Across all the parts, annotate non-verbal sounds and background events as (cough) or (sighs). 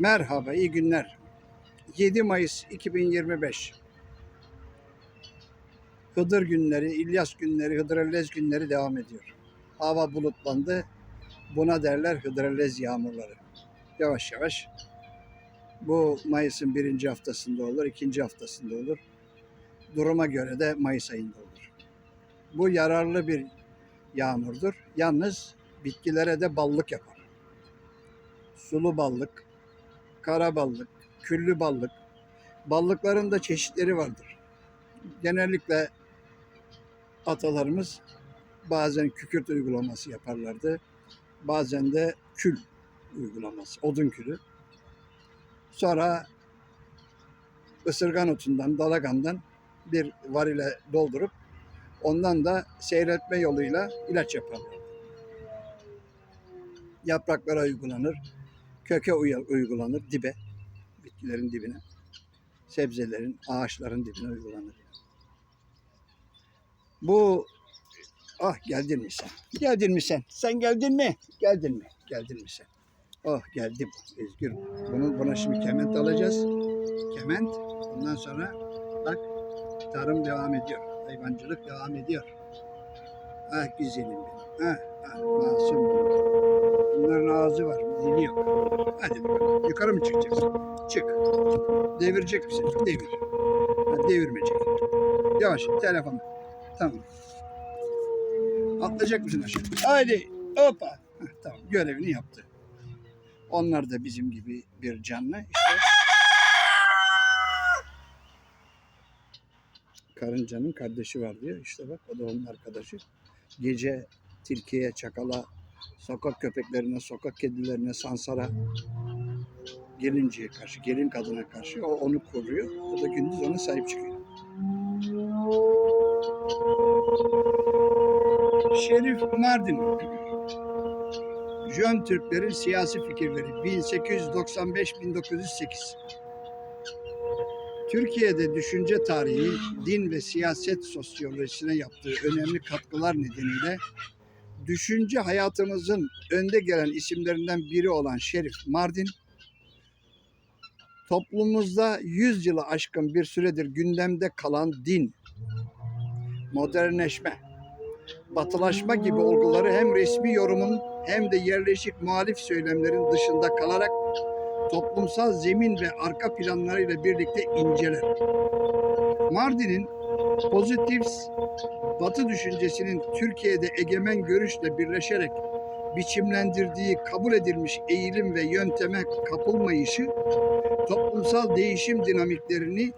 Merhaba, iyi günler. 7 Mayıs 2025. Hıdır günleri, İlyas günleri, Hıdrellez günleri devam ediyor. Hava bulutlandı. Buna derler Hıdrellez yağmurları. Yavaş yavaş. Bu Mayıs'ın birinci haftasında olur, ikinci haftasında olur. Duruma göre de Mayıs ayında olur. Bu yararlı bir yağmurdur. Yalnız bitkilere de ballık yapar. Sulu ballık, kara ballık, küllü ballık. Ballıkların da çeşitleri vardır. Genellikle atalarımız bazen kükürt uygulaması yaparlardı. Bazen de kül uygulaması, odun külü. Sonra ısırgan otundan, dalagandan bir varile doldurup ondan da seyretme yoluyla ilaç yaparlar. Yapraklara uygulanır, köke uygulanır dibe, bitkilerin dibine, sebzelerin, ağaçların dibine uygulanır. Bu ah geldin mi sen? Geldin mi sen? Sen geldin mi? Geldin mi? Geldin mi sen? Oh geldi bu Özgür. Bunu buna şimdi kement alacağız. Kement. Ondan sonra bak tarım devam ediyor. Hayvancılık devam ediyor. Ah güzelim benim. Ah masum. Bunların ağzı var, dili yok. Hadi bakalım. Yukarı mı çıkacaksın? Çık. Devirecek misin? Devir. Ha, devirmeyecek. Yavaş, telefonu. Tamam. Atlayacak mısın aşağı? Haydi. Hoppa. Tamam, görevini yaptı. Onlar da bizim gibi bir canlı. İşte karıncanın kardeşi var diyor. İşte bak o da onun arkadaşı. Gece tilkiye, çakala, sokak köpeklerine, sokak kedilerine, sansara gelinceye karşı, gelin kadına karşı o onu koruyor. O da gündüz ona sahip çıkıyor. Şerif Mardin Jön Türklerin siyasi fikirleri 1895-1908 Türkiye'de düşünce tarihi, din ve siyaset sosyolojisine yaptığı önemli katkılar nedeniyle düşünce hayatımızın önde gelen isimlerinden biri olan Şerif Mardin, toplumumuzda 100 yılı aşkın bir süredir gündemde kalan din, modernleşme, batılaşma gibi olguları hem resmi yorumun hem de yerleşik muhalif söylemlerin dışında kalarak toplumsal zemin ve arka planlarıyla birlikte inceler. Mardin'in pozitif Batı düşüncesinin Türkiye'de egemen görüşle birleşerek biçimlendirdiği kabul edilmiş eğilim ve yönteme kapılmayışı, toplumsal değişim dinamiklerini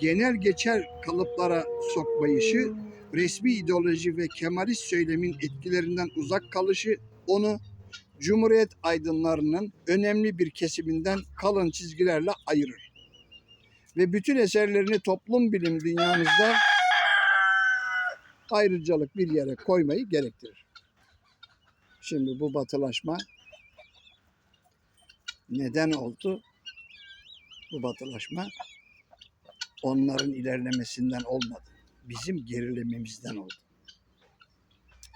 genel geçer kalıplara sokmayışı, resmi ideoloji ve Kemalist söylemin etkilerinden uzak kalışı onu Cumhuriyet aydınlarının önemli bir kesiminden kalın çizgilerle ayırır. Ve bütün eserlerini toplum bilim dünyamızda ayrıcalık bir yere koymayı gerektirir. Şimdi bu batılaşma neden oldu? Bu batılaşma onların ilerlemesinden olmadı. Bizim gerilememizden oldu.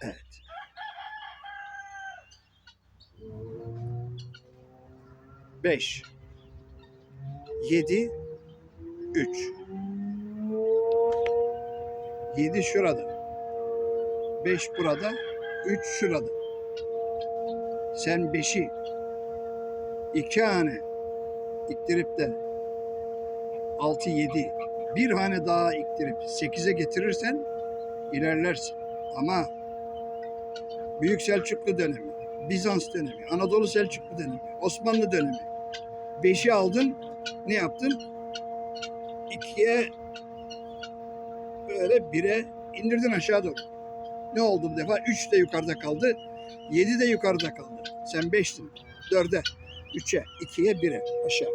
Evet. Beş. Yedi. Üç. Yedi şurada. Beş burada. Üç şurada. Sen beşi iki hane iktirip de altı yedi bir hane daha iktirip sekize getirirsen ilerlersin. Ama Büyük Selçuklu dönemi, Bizans dönemi, Anadolu Selçuklu dönemi, Osmanlı dönemi. Beşi aldın, ne yaptın? İkiye böyle bire indirdin aşağı doğru. Ne oldu bu defa? Üç de yukarıda kaldı. Yedi de yukarıda kaldı. Sen beştin. Dörde, üçe, ikiye, bire aşağı.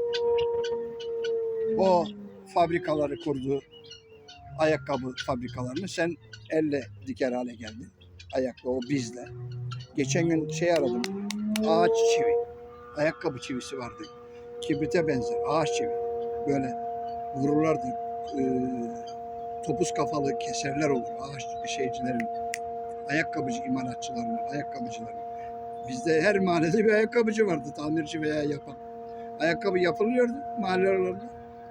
O fabrikaları kurdu. Ayakkabı fabrikalarını sen elle diker hale geldin. Ayakla o bizle. Geçen gün şey aradım. Ağaç çivi. Ayakkabı çivisi vardı. Kibrite benzer. Ağaç çivi. Böyle vururlardı. Ee, topuz kafalı keserler olur. Ağaç şeycilerin. Ayakkabıcı imalatçıların, ayakkabıcıların. Bizde her mahallede bir ayakkabıcı vardı. Tamirci veya yapan. Ayakkabı yapılıyordu mahallelerinde.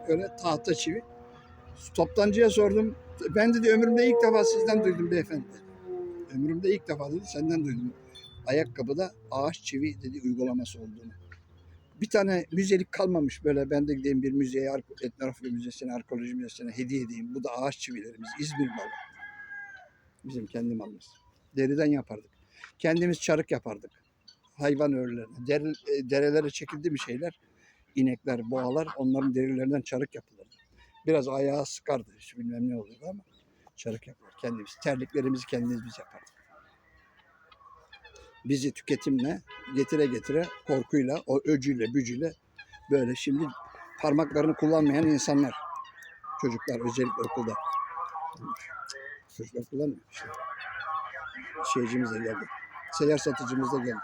Öyle tahta çivi. Toptancıya sordum. Ben dedi ömrümde ilk defa sizden duydum beyefendi. Ömrümde ilk defa dedi senden duydum. Ayakkabıda ağaç çivi dedi uygulaması olduğunu. Bir tane müzelik kalmamış böyle ben de gideyim bir müzeye, etnografya müzesine, arkeoloji müzesine hediye edeyim. Bu da ağaç çivilerimiz. İzmir malı. Bizim kendi malımız. Deriden yapardık. Kendimiz çarık yapardık. Hayvan ölülerine. Der, e, derelere çekildi bir şeyler. İnekler, boğalar onların derilerinden çarık yapılırdı. Biraz ayağı sıkardı. Hiç bilmem ne olurdu ama çarık yapılır. Kendimiz. Terliklerimizi kendimiz biz yapardık. Bizi tüketimle getire getire korkuyla, o öcüyle, bücüyle böyle şimdi parmaklarını kullanmayan insanlar. Çocuklar özellikle okulda. Çocuklar kullanmıyor. İşte. Şeycimiz de geldi. Seyyar satıcımız da geldi.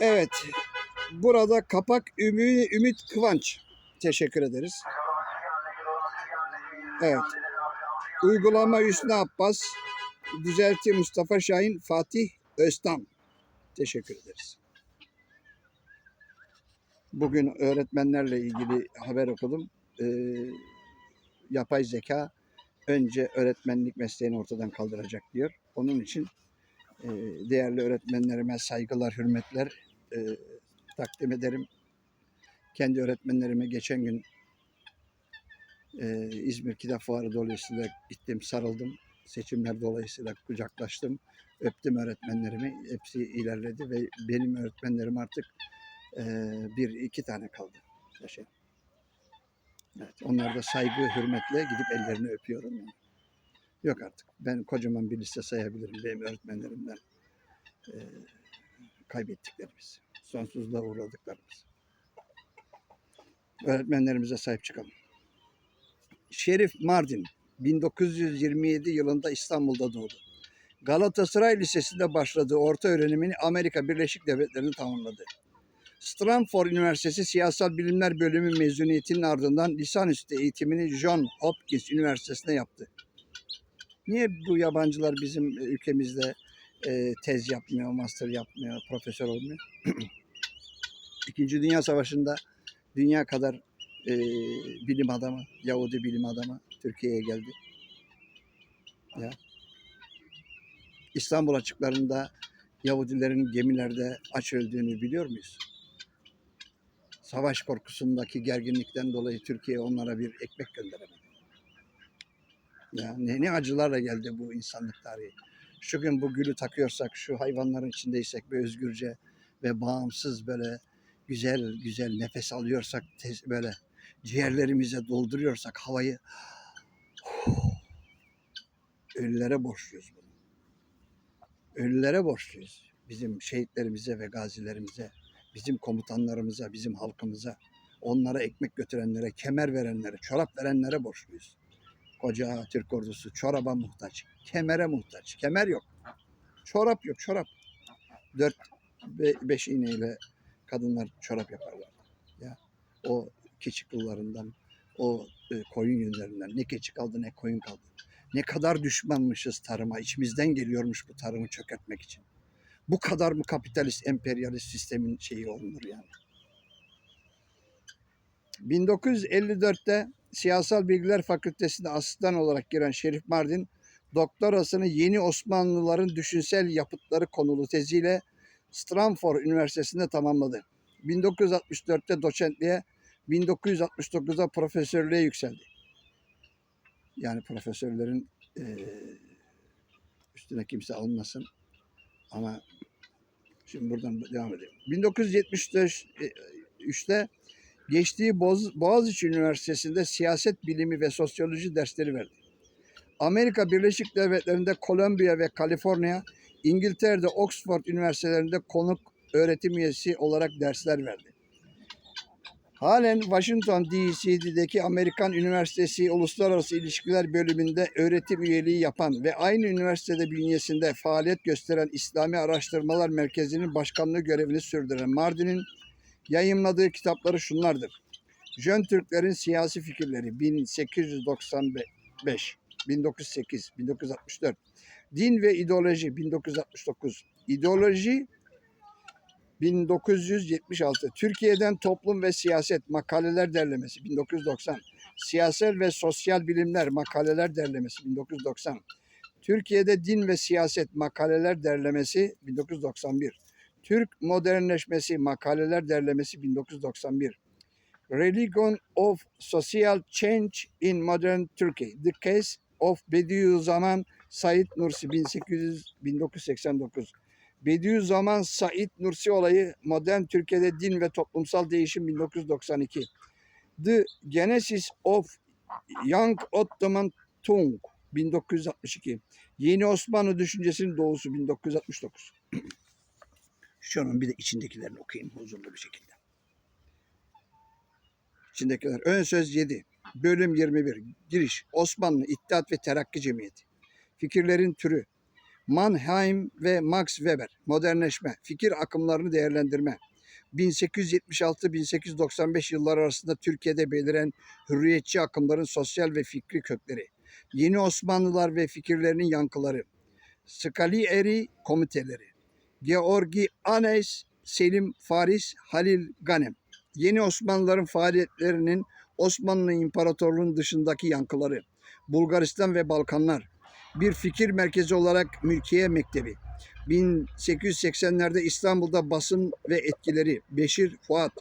Evet. Burada kapak Ümit, Ümit Kıvanç. Teşekkür ederiz. Evet. Uygulama Hüsnü Abbas. Düzelti Mustafa Şahin, Fatih Öztan. Teşekkür ederiz. Bugün öğretmenlerle ilgili haber okudum. Ee, yapay zeka önce öğretmenlik mesleğini ortadan kaldıracak diyor. Onun için e, değerli öğretmenlerime saygılar, hürmetler e, takdim ederim. Kendi öğretmenlerime geçen gün e, İzmir Kitap Fuarı dolayısıyla gittim, sarıldım. Seçimler dolayısıyla kucaklaştım. Öptüm öğretmenlerimi. Hepsi ilerledi ve benim öğretmenlerim artık e, bir, iki tane kaldı. Yaşayan. Evet, onlar da saygı, hürmetle gidip ellerini öpüyorum. Yani. Yok artık. Ben kocaman bir liste sayabilirim benim öğretmenlerimden. E, kaybettiklerimiz. Sonsuzluğa uğradıklarımız. Öğretmenlerimize sahip çıkalım. Şerif Mardin 1927 yılında İstanbul'da doğdu. Galatasaray Lisesi'nde başladığı orta öğrenimini Amerika Birleşik Devletleri'nde tamamladı. Stanford Üniversitesi Siyasal Bilimler Bölümü mezuniyetinin ardından lisanüstü eğitimini John Hopkins Üniversitesi'nde yaptı. Niye bu yabancılar bizim ülkemizde e, tez yapmıyor, master yapmıyor, profesör olmuyor? (clears throat) İkinci Dünya Savaşı'nda dünya kadar e, bilim adamı, Yahudi bilim adamı Türkiye'ye geldi. Ya. İstanbul açıklarında Yahudilerin gemilerde aç öldüğünü biliyor muyuz? Savaş korkusundaki gerginlikten dolayı Türkiye onlara bir ekmek gönderemedi. Ya ne, ne acılarla geldi bu insanlık tarihi. Şu gün bu gülü takıyorsak, şu hayvanların içindeysek ve özgürce ve bağımsız böyle güzel güzel nefes alıyorsak, böyle ciğerlerimize dolduruyorsak havayı (sighs) ölülere borçluyuz bunu. Ölülere borçluyuz. Bizim şehitlerimize ve gazilerimize, bizim komutanlarımıza, bizim halkımıza, onlara ekmek götürenlere, kemer verenlere, çorap verenlere borçluyuz. Koca Türk ordusu çoraba muhtaç, kemere muhtaç. Kemer yok. Çorap yok, çorap. Dört, be, beş iğneyle kadınlar çorap yaparlar. Ya o keçi kıllarından, o e, koyun yünlerinden ne keçi kaldı ne koyun kaldı. Ne kadar düşmanmışız tarıma. içimizden geliyormuş bu tarımı çökertmek için. Bu kadar mı kapitalist, emperyalist sistemin şeyi olunur yani? 1954'te Siyasal Bilgiler Fakültesi'ne asistan olarak giren Şerif Mardin, doktorasını Yeni Osmanlıların Düşünsel Yapıtları konulu teziyle Stanford Üniversitesi'nde tamamladı. 1964'te doçentliğe, 1969'da profesörlüğe yükseldi. Yani profesörlerin eee, üstüne kimse alınmasın. Ama şimdi buradan devam edelim. 1973'te geçtiği Boğaz, Boğaziçi Üniversitesi'nde siyaset bilimi ve sosyoloji dersleri verdi. Amerika Birleşik Devletleri'nde Kolombiya ve Kaliforniya, İngiltere'de Oxford Üniversitelerinde konuk öğretim üyesi olarak dersler verdi. Halen Washington DC'deki Amerikan Üniversitesi Uluslararası İlişkiler Bölümünde öğretim üyeliği yapan ve aynı üniversitede bünyesinde faaliyet gösteren İslami Araştırmalar Merkezi'nin başkanlığı görevini sürdüren Mardin'in yayımladığı kitapları şunlardır. Jön Türklerin Siyasi Fikirleri 1895, 1908, 1964. Din ve İdeoloji 1969. İdeoloji 1976. Türkiye'den Toplum ve Siyaset Makaleler Derlemesi 1990. Siyasal ve Sosyal Bilimler Makaleler Derlemesi 1990. Türkiye'de Din ve Siyaset Makaleler Derlemesi 1991. Türk Modernleşmesi Makaleler Derlemesi 1991. Religion of Social Change in Modern Turkey. The Case of Bediüzzaman Said Nursi 1800 1989. Bediüzzaman Said Nursi olayı Modern Türkiye'de din ve toplumsal değişim 1992. The Genesis of Young Ottoman Tung 1962. Yeni Osmanlı düşüncesinin doğusu 1969. (clears throat) Şunun bir de içindekilerini okuyayım huzurlu bir şekilde. İçindekiler. Ön söz 7. Bölüm 21. Giriş. Osmanlı İttihat ve Terakki Cemiyeti. Fikirlerin türü. Mannheim ve Max Weber. Modernleşme. Fikir akımlarını değerlendirme. 1876-1895 yılları arasında Türkiye'de beliren hürriyetçi akımların sosyal ve fikri kökleri. Yeni Osmanlılar ve fikirlerinin yankıları. Scalieri komiteleri. Georgi Anes, Selim Faris, Halil Ganem. Yeni Osmanlıların faaliyetlerinin Osmanlı İmparatorluğu'nun dışındaki yankıları. Bulgaristan ve Balkanlar. Bir fikir merkezi olarak Mülkiye Mektebi. 1880'lerde İstanbul'da basın ve etkileri. Beşir Fuat.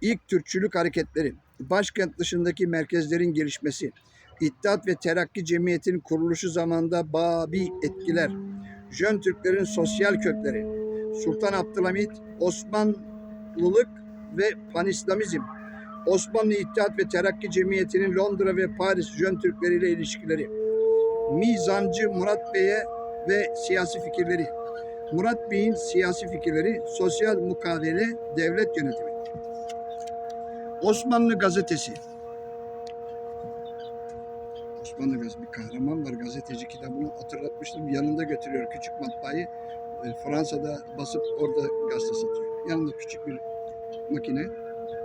İlk Türkçülük hareketleri. Başkent dışındaki merkezlerin gelişmesi. İttihat ve Terakki Cemiyeti'nin kuruluşu zamanında Babi etkiler. Jön Türklerin sosyal kökleri. Sultan Abdülhamit, Osmanlılık ve Panislamizm. Osmanlı İttihat ve Terakki Cemiyeti'nin Londra ve Paris Jön Türkleri ile ilişkileri. Mizancı Murat Bey'e ve siyasi fikirleri. Murat Bey'in siyasi fikirleri, sosyal mukavele, devlet yönetimi. Osmanlı Gazetesi. Osmanlı Gazetesi bir kahraman var gazeteci kitabını hatırlatmıştım. Yanında götürüyor küçük matbaayı. E, Fransa'da basıp orada gazete satıyor. Yanında küçük bir makine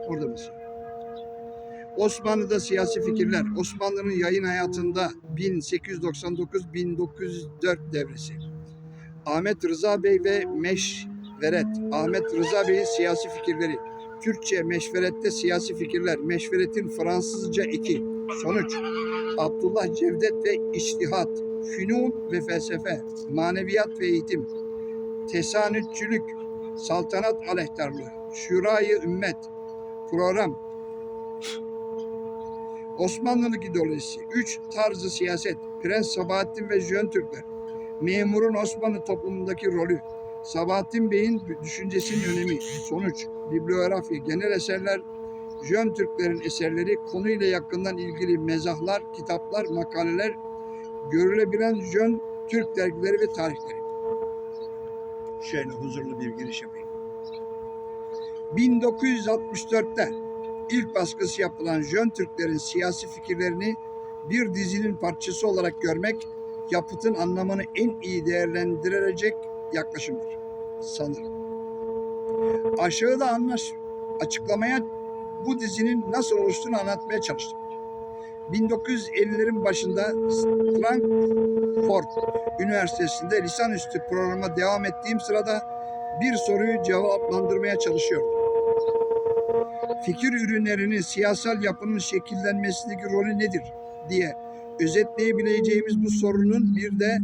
orada basıyor. Osmanlı'da siyasi fikirler. Osmanlı'nın yayın hayatında 1899-1904 devresi. Ahmet Rıza Bey ve Meşveret. Ahmet Rıza Bey'in siyasi fikirleri. Türkçe meşverette siyasi fikirler. Meşveretin Fransızca iki. Sonuç. Abdullah Cevdet ve İçtihat. Fünun ve felsefe. Maneviyat ve eğitim. Tesanütçülük. Saltanat aleyhtarlığı. Şurayı ümmet. Program. Osmanlılık ideolojisi. Üç tarzı siyaset. Prens Sabahattin ve Jön Türkler. Memurun Osmanlı toplumundaki rolü. Sabahattin Bey'in düşüncesinin önemi. Sonuç. Bibliografi. Genel eserler. Jön Türklerin eserleri. Konuyla yakından ilgili mezahlar, kitaplar, makaleler. Görülebilen Jön Türk dergileri ve tarihleri. Şöyle huzurlu bir giriş yapayım. 1964'te ilk baskısı yapılan Jön Türklerin siyasi fikirlerini bir dizinin parçası olarak görmek yapıtın anlamını en iyi değerlendirecek yaklaşımdır. Sanırım. Aşağıda anlaş açıklamaya bu dizinin nasıl oluştuğunu anlatmaya çalıştım. 1950'lerin başında Frankfurt Üniversitesi'nde lisanüstü programa devam ettiğim sırada bir soruyu cevaplandırmaya çalışıyordum. Fikir ürünlerinin siyasal yapının şekillenmesindeki rolü nedir diye özetleyebileceğimiz bu sorunun bir de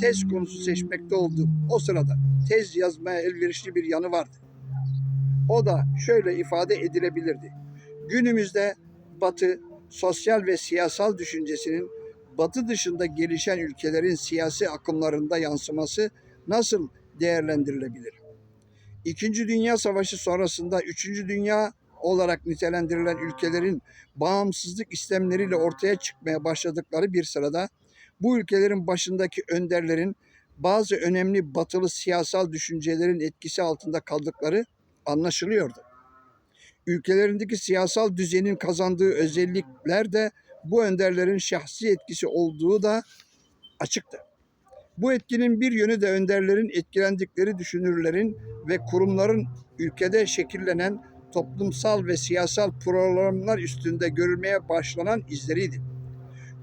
tez konusu seçmekte olduğum o sırada tez yazmaya elverişli bir yanı vardı. O da şöyle ifade edilebilirdi. Günümüzde Batı sosyal ve siyasal düşüncesinin Batı dışında gelişen ülkelerin siyasi akımlarında yansıması nasıl değerlendirilebilir? İkinci Dünya Savaşı sonrasında Üçüncü Dünya olarak nitelendirilen ülkelerin bağımsızlık istemleriyle ortaya çıkmaya başladıkları bir sırada bu ülkelerin başındaki önderlerin bazı önemli batılı siyasal düşüncelerin etkisi altında kaldıkları anlaşılıyordu. Ülkelerindeki siyasal düzenin kazandığı özellikler de bu önderlerin şahsi etkisi olduğu da açıktı. Bu etkinin bir yönü de önderlerin etkilendikleri düşünürlerin ve kurumların ülkede şekillenen toplumsal ve siyasal programlar üstünde görülmeye başlanan izleriydi.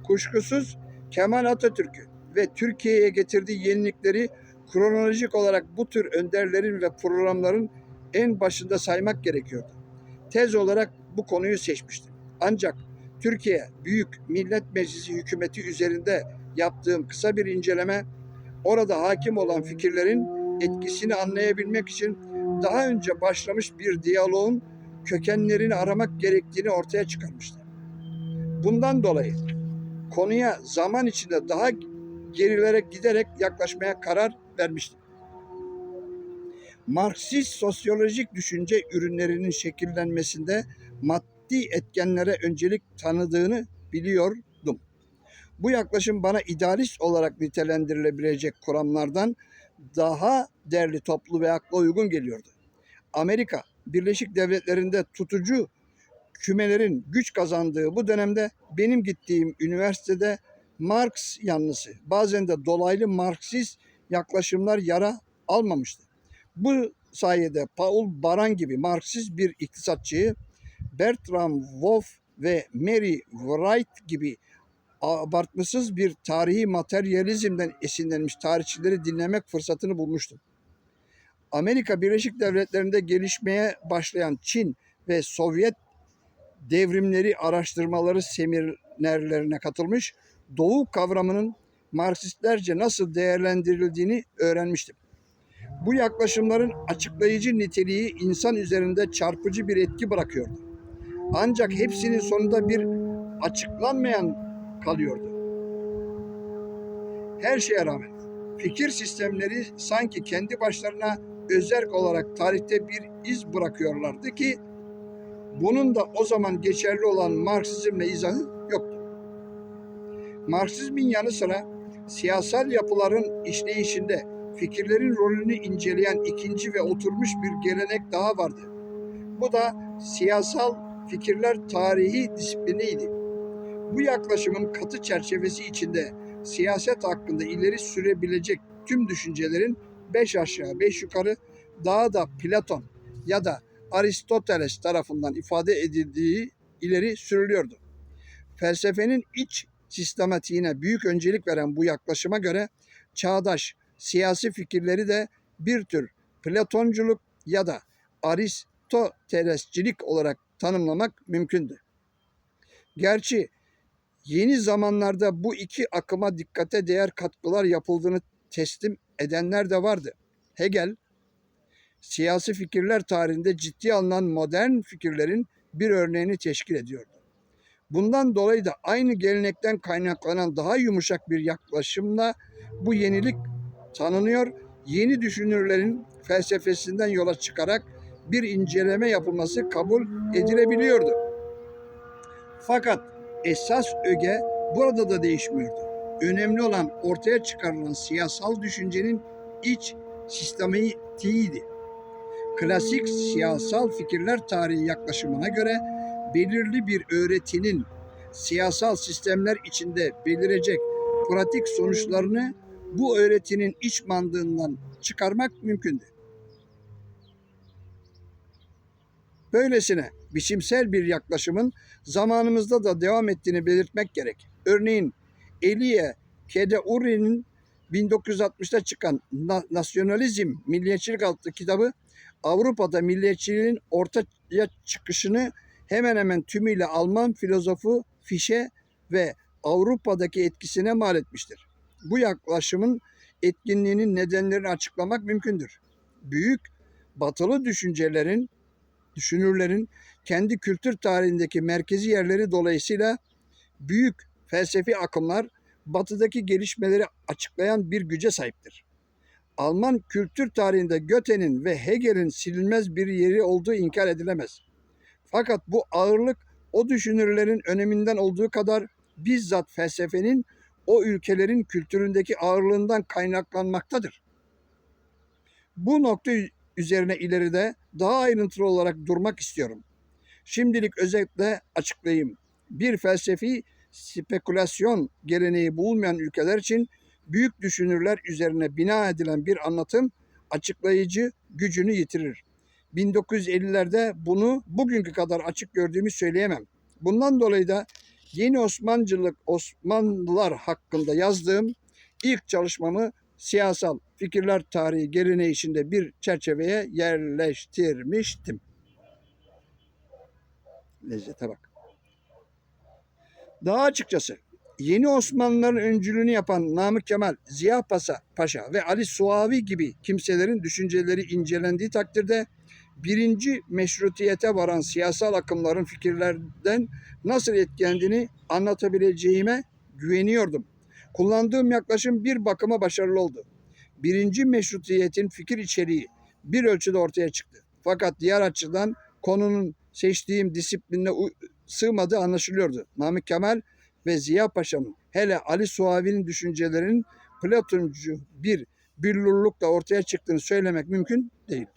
Kuşkusuz Kemal Atatürk'ü ve Türkiye'ye getirdiği yenilikleri kronolojik olarak bu tür önderlerin ve programların en başında saymak gerekiyordu. Tez olarak bu konuyu seçmiştim. Ancak Türkiye Büyük Millet Meclisi hükümeti üzerinde yaptığım kısa bir inceleme orada hakim olan fikirlerin etkisini anlayabilmek için daha önce başlamış bir diyaloğun kökenlerini aramak gerektiğini ortaya çıkarmıştı. Bundan dolayı konuya zaman içinde daha gerilere giderek yaklaşmaya karar vermiştim. Marksist sosyolojik düşünce ürünlerinin şekillenmesinde maddi etkenlere öncelik tanıdığını biliyordum. Bu yaklaşım bana idealist olarak nitelendirilebilecek kuramlardan daha değerli toplu ve akla uygun geliyordu. Amerika Birleşik Devletleri'nde tutucu kümelerin güç kazandığı bu dönemde benim gittiğim üniversitede Marx yanlısı, bazen de dolaylı Marksist yaklaşımlar yara almamıştı. Bu sayede Paul Baran gibi Marksist bir iktisatçıyı Bertram Wolff ve Mary Wright gibi abartmasız bir tarihi materyalizmden esinlenmiş tarihçileri dinlemek fırsatını bulmuştum. Amerika Birleşik Devletleri'nde gelişmeye başlayan Çin ve Sovyet devrimleri araştırmaları seminerlerine katılmış, Doğu kavramının Marksistlerce nasıl değerlendirildiğini öğrenmiştim. Bu yaklaşımların açıklayıcı niteliği insan üzerinde çarpıcı bir etki bırakıyordu. Ancak hepsinin sonunda bir açıklanmayan kalıyordu. Her şeye rağmen fikir sistemleri sanki kendi başlarına özerk olarak tarihte bir iz bırakıyorlardı ki bunun da o zaman geçerli olan Marksizmle izahı yoktu. Marksizmin yanı sıra siyasal yapıların işleyişinde fikirlerin rolünü inceleyen ikinci ve oturmuş bir gelenek daha vardı. Bu da siyasal fikirler tarihi disipliniydi. Bu yaklaşımın katı çerçevesi içinde siyaset hakkında ileri sürebilecek tüm düşüncelerin beş aşağı beş yukarı daha da Platon ya da Aristoteles tarafından ifade edildiği ileri sürülüyordu. Felsefenin iç sistematiğine büyük öncelik veren bu yaklaşıma göre çağdaş siyasi fikirleri de bir tür Platonculuk ya da Aristotelescilik olarak tanımlamak mümkündü. Gerçi yeni zamanlarda bu iki akıma dikkate değer katkılar yapıldığını teslim edenler de vardı. Hegel, siyasi fikirler tarihinde ciddi alınan modern fikirlerin bir örneğini teşkil ediyordu. Bundan dolayı da aynı gelenekten kaynaklanan daha yumuşak bir yaklaşımla bu yenilik tanınıyor. Yeni düşünürlerin felsefesinden yola çıkarak bir inceleme yapılması kabul edilebiliyordu. Fakat esas öge burada da değişmiyordu. Önemli olan ortaya çıkarılan siyasal düşüncenin iç sistematiğiydi. Klasik siyasal fikirler tarihi yaklaşımına göre belirli bir öğretinin siyasal sistemler içinde belirecek pratik sonuçlarını bu öğretinin iç mantığından çıkarmak mümkündü. Böylesine biçimsel bir yaklaşımın zamanımızda da devam ettiğini belirtmek gerek. Örneğin Elie Kedeuri'nin 1960'ta çıkan Nasyonalizm, Milliyetçilik adlı kitabı Avrupa'da milliyetçiliğin ortaya çıkışını hemen hemen tümüyle Alman filozofu Fische ve Avrupa'daki etkisine mal etmiştir. Bu yaklaşımın etkinliğinin nedenlerini açıklamak mümkündür. Büyük batılı düşüncelerin, düşünürlerin kendi kültür tarihindeki merkezi yerleri dolayısıyla büyük felsefi akımlar batıdaki gelişmeleri açıklayan bir güce sahiptir. Alman kültür tarihinde Göte'nin ve Hegel'in silinmez bir yeri olduğu inkar edilemez. Fakat bu ağırlık o düşünürlerin öneminden olduğu kadar bizzat felsefenin o ülkelerin kültüründeki ağırlığından kaynaklanmaktadır. Bu nokta üzerine ileride daha ayrıntılı olarak durmak istiyorum. Şimdilik özetle açıklayayım. Bir felsefi spekülasyon geleneği bulunmayan ülkeler için büyük düşünürler üzerine bina edilen bir anlatım açıklayıcı gücünü yitirir. 1950'lerde bunu bugünkü kadar açık gördüğümü söyleyemem. Bundan dolayı da yeni Osmancılık, Osmanlılar hakkında yazdığım ilk çalışmamı siyasal fikirler tarihi geleneği içinde bir çerçeveye yerleştirmiştim. Lezzete bak. Daha açıkçası yeni Osmanlıların öncülüğünü yapan Namık Kemal, Ziya Pasa, Paşa ve Ali Suavi gibi kimselerin düşünceleri incelendiği takdirde birinci meşrutiyete varan siyasal akımların fikirlerden nasıl etkilendiğini anlatabileceğime güveniyordum. Kullandığım yaklaşım bir bakıma başarılı oldu. Birinci meşrutiyetin fikir içeriği bir ölçüde ortaya çıktı. Fakat diğer açıdan konunun seçtiğim disipline sığmadığı anlaşılıyordu. Namık Kemal ve Ziya Paşa'nın hele Ali Suavi'nin düşüncelerinin Platoncu bir billurlukla ortaya çıktığını söylemek mümkün değil.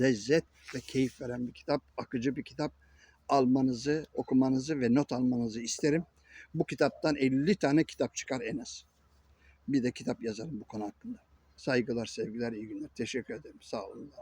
Lezzet ve keyif veren bir kitap, akıcı bir kitap. Almanızı, okumanızı ve not almanızı isterim. Bu kitaptan 50 tane kitap çıkar en az. Bir de kitap yazarım bu konu hakkında. Saygılar, sevgiler, iyi günler. Teşekkür ederim. Sağ olun.